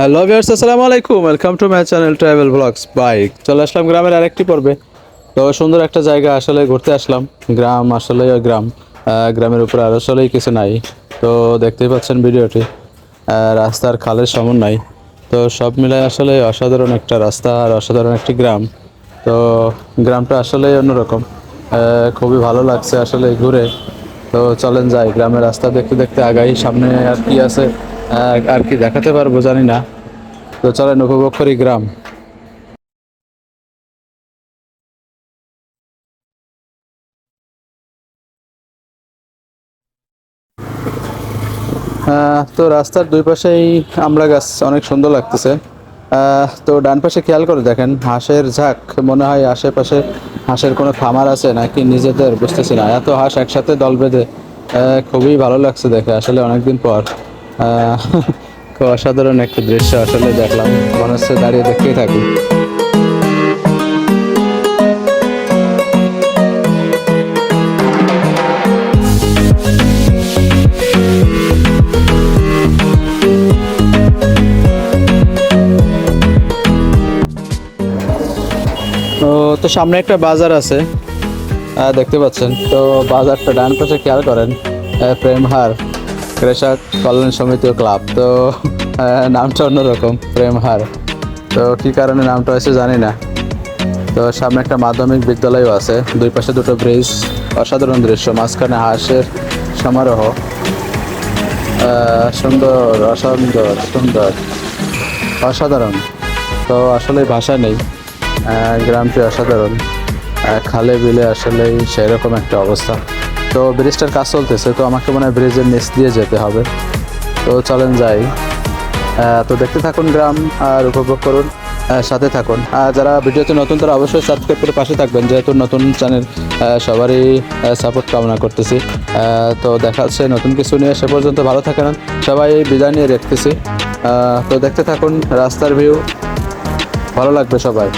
Hello viewers আসসালামু আলাইকুম welcome to my channel travel blogs bike চলে আসলাম গ্রামের আরেকটি পর্বে। তো সুন্দর একটা জায়গা আসলে ঘুরতে আসলাম। গ্রাম আসলে গ্রাম গ্রামের উপরে আর আসলেই কিছু নাই। তো দেখতেই পাচ্ছেন ভিডিওটি। রাস্তার খালের সমন্বয়। তো সব মিলায় আসলে অসাধারণ একটা রাস্তা আর অসাধারণ একটি গ্রাম। তো গ্রামটা আসলে অন্যরকম। খুবই ভালো লাগছে আসলে ঘুরে। তো চলেন যাই। গ্রামের রাস্তা দেখতে দেখতে আগাই। সামনে আর কি আছে? আর কি দেখাতে পারব জানি না। তো চলেন উপভোগ গ্রাম। তো রাস্তার দুই পাশেই আমড়া গাছ অনেক সুন্দর লাগতেছে। তো ডান পাশে খেয়াল করে দেখেন, হাঁসের ঝাঁক, মনে হয় আশেপাশে হাঁসের কোনো খামার আছে নাকি নিজেদের, বুঝতেছি না। এত হাঁস একসাথে দল বেঁধে খুবই ভালো লাগছে দেখে আসলে অনেকদিন পর। অসাধারণ একটা দৃশ্য আসলে দেখলাম। মনে হচ্ছে দাঁড়িয়ে দেখতেই থাকি। তো সামনে একটা বাজার আছে। দেখতে পাচ্ছেন। তো বাজারটা ডান পাশে খেয়াল করেন। আহ, প্রেমহার কৃষক কল্যাণ সমিতি ক্লাব। তো নামটা অন্যরকম প্রেমহার তো, কী কারণে নামটা হয়েছে জানি না। তো, সামনে একটা মাধ্যমিক বিদ্যালয়ও আছে। দুই পাশে দুটো ব্রিজ, অসাধারণ দৃশ্য, মাঝখানে হাঁসের সমারোহ। সুন্দর, অসুন্দর, সুন্দর, অসাধারণ। তো আসলে ভাষা নেই। গ্রামটি অসাধারণ। খালে বিলে আসলেই সেরকম একটা অবস্থা। তো ব্রিজটার কাজ চলতেছে, তো আমাকে মনে হয় ব্রিজের নিচ দিয়ে যেতে হবে। তো চলেন যাই। তো দেখতে থাকুন গ্রাম আর উপভোগ করুন সাথে থাকুন। আর যারা ভিডিওতে নতুন, তারা অবশ্যই সাবস্ক্রাইব করে পাশে থাকবেন, যেহেতু নতুন চ্যানেল সবারই সাপোর্ট কামনা করতেছি। তো দেখা যাচ্ছে নতুন কিছু নিয়ে, সে পর্যন্ত ভালো থাকেন। সবাই বিদায় নিয়ে রেখতেছি তো দেখতে থাকুন রাস্তার ভিউ ভালো লাগবে সবাই।